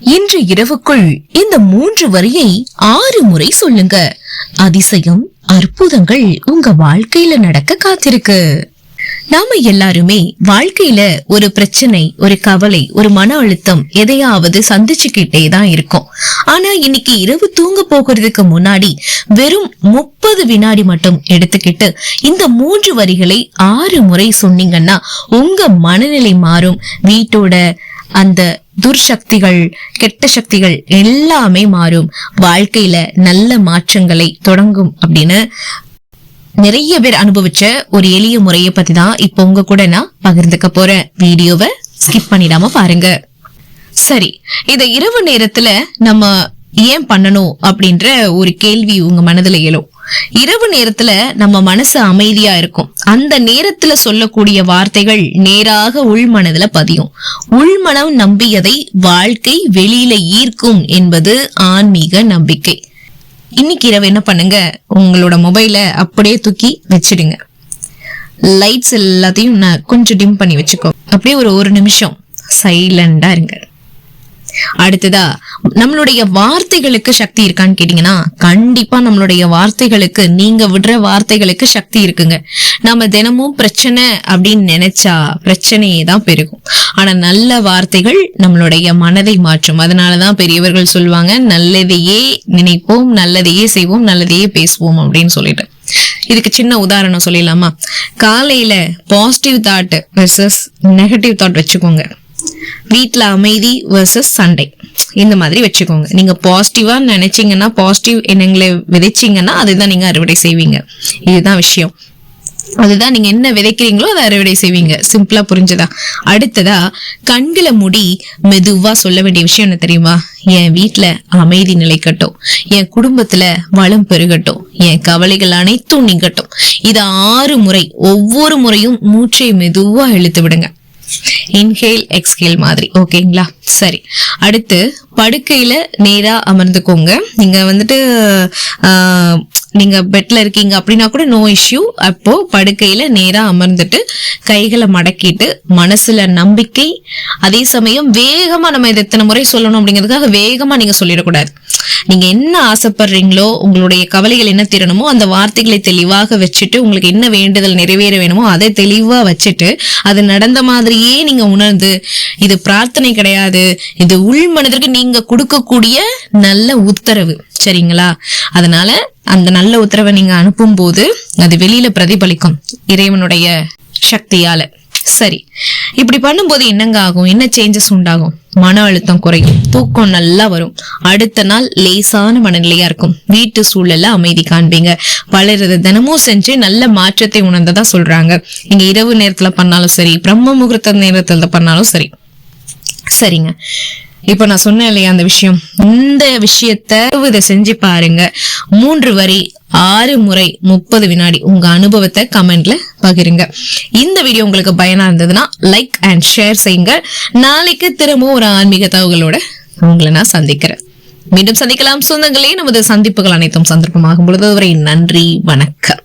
இன்று இரவுக்குள் இந்த மூன்று வரியை ஆறு முறை சொல்லுங்க. அதிசயம் அற்புதங்கள் உங்க வாழ்க்கையில நடக்க காத்திருக்கு. நாம எல்லாருமே வாழ்க்கையில ஒரு பிரச்சனை ஒரு கவலை ஒரு மன அழுத்தம் எதையாவது சந்திச்சுக்கிட்டே தான் இருக்கும். ஆனா இன்னைக்கு இரவு தூங்க போகிறதுக்கு முன்னாடி வெறும் முப்பது வினாடி மட்டும் எடுத்துக்கிட்டு இந்த மூன்று வரிகளை ஆறு முறை சொன்னீங்கன்னா உங்க மனநிலை மாறும். வீட்டோட அந்த துர்சக்திகள் கெட்ட சக்திகள் எல்லாமே மாறும். வாழ்க்கையில நல்ல மாற்றங்களை தொடங்கும் அப்படின்னு நிறைய பேர் அனுபவிச்ச ஒரு எளிய முறையை பத்தி தான் இப்போ உங்க கூட நான் பகிர்ந்துக்க போறேன். வீடியோவை ஸ்கிப் பண்ணிடாம பாருங்க. சரி இத இரவு நேரத்துல நம்ம ஏன் பண்ணணும் அப்படின்ற ஒரு கேள்வி உங்க மனதுல எழும். இரவு நேரத்துல நம்ம மனசு அமைதியா இருக்கும். அந்த நேரத்துல சொல்லக்கூடிய வார்த்தைகள் நேராக உள்மனதுல பதியும். உள்மனம் நம்பியதை வாழ்க்கை வெளியில ஈர்க்கும் என்பது ஆன்மீக நம்பிக்கை. இன்னைக்கு இரவு என்ன பண்ணுங்க? உங்களோட மொபைல அப்படியே தூக்கி வச்சிடுங்க. லைட்ஸ் எல்லாத்தையும் நான் கொஞ்சம் டிம் பண்ணி வச்சுக்கோ. அப்படியே ஒரு ஒரு நிமிஷம் சைலண்டா இருங்க. அடுத்ததா நம்மளுடைய வார்த்தைகளுக்கு சக்தி இருக்கான்னு கேட்டீங்கன்னா கண்டிப்பா நம்மளுடைய வார்த்தைகளுக்கு நீங்க விடுற வார்த்தைகளுக்கு சக்தி இருக்குங்க. நம்ம தினமும் பிரச்சனை அப்படின்னு நினைச்சா பிரச்சனையே தான் பெருகும். ஆனா நல்ல வார்த்தைகள் நம்மளுடைய மனதை மாற்றும். அதனாலதான் பெரியவர்கள் சொல்லுவாங்க நல்லதையே நினைப்போம் நல்லதையே செய்வோம் நல்லதையே பேசுவோம் அப்படின்னு சொல்லிட்டு. இதுக்கு சின்ன உதாரணம் சொல்லிடலாமா? காலையில positive thought versus negative thought வச்சுக்கோங்க. வீட்டில் அமைதி வர்சஸ் சண்டை. இந்த மாதிரி வச்சுக்கோங்க. நீங்க பாசிட்டிவா நினைச்சீங்கன்னா பாசிட்டிவ் எண்ணங்களை விதைச்சீங்கன்னா அதுதான் நீங்க அறுவடை செய்வீங்க. இதுதான் விஷயம். அதுதான் நீங்க என்ன விதைக்கிறீங்களோ அதை அறுவடை செய்வீங்க. சிம்பிளா புரிஞ்சதா? அடுத்ததா கண்களை முடி மெதுவா சொல்ல வேண்டிய விஷயம் என்ன தெரியுமா? என் வீட்டுல அமைதி நிலைக்கட்டும். என் குடும்பத்துல வளம் பெருகட்டும். என் கவலைகள் அனைத்தும் நீங்கட்டும். இது ஆறு முறை. ஒவ்வொரு முறையும் மூச்சை மெதுவா இழுத்து விடுங்க. இன்ஹேல் எக்ஸ்ஹேல் மாதிரி. ஓகேங்களா சரி. அடுத்து படுக்கையில நேரா அமர்ந்துக்கோங்க. நீங்க வந்துட்டு ஆஹ், நீங்க பெட்ல இருக்கீங்க அப்படின்னா கூட நோ இஷ்யூ அப்போ படுக்கையில நேரா அமர்ந்துட்டு கைகளை மடக்கிட்டு மனசுல நம்பிக்கை அதே சமயம் வேகமா நம்ம இதை எத்தனை முறை சொல்லணும் அப்படிங்கிறதுக்காக வேகமா நீங்க சொல்லிடக்கூடாது. நீங்க என்ன ஆசைப்படுறீங்களோ உங்களுடைய கவலைகள் என்ன தீரணுமோ அந்த வார்த்தைகளை தெளிவாக வச்சுட்டு உங்களுக்கு என்ன வேண்டுதல் நிறைவேற வேணுமோ அதை தெளிவா வச்சுட்டு அது நடந்த மாதிரியே நீங்க உணர்ந்து இது பிரார்த்தனை கிடையாது இது உள் மனதிற்கு நீங்க கொடுக்கக்கூடிய நல்ல உத்தரவு. சரிங்களா? அதனால அந்த நல்ல உத்தரவை நீங்க அனுப்பும் போது அது வெளியில பிரதிபலிக்கும் இறைவனுடைய சக்தியால. சரி. இப்படி பண்ணும்போது என்னங்க ஆகும்? என்ன சேஞ்சஸ் உண்டாகும்? மன அழுத்தம் குறையும். தூக்கம் நல்லா வரும். அடுத்த நாள் லேசான மனநிலையா இருக்கும். வீட்டு சூழல்ல அமைதி காண்பீங்க. பலர் தினமும் செஞ்சு நல்ல மாற்றத்தை உணர்ந்ததா சொல்றாங்க. நீங்க இரவு நேரத்துல பண்ணாலும் சரி பிரம்ம முகூர்த்த நேரத்துல பண்ணாலும் சரி. சரிங்க. இப்ப நான் சொன்னேன் இல்லையா அந்த விஷயம்? இந்த விஷயத்த இதை செஞ்சு பாருங்க. மூன்று வரி ஆறு முறை முப்பது வினாடி உங்க அனுபவத்தை கமெண்ட்ல பகிருங்க. இந்த வீடியோ உங்களுக்கு பயனா இருந்ததுன்னா லைக் அண்ட் ஷேர் செய்யுங்க. நாளைக்கு திரும்பவும் ஒரு ஆன்மீக தகவலோட உங்களை நான் சந்திக்கிறேன். மீண்டும் சந்திக்கலாம். சொந்தங்களே நமது சந்திப்புகள் அனைத்தும் சந்தர்ப்பமாகும் பொழுது வரை நன்றி வணக்கம்.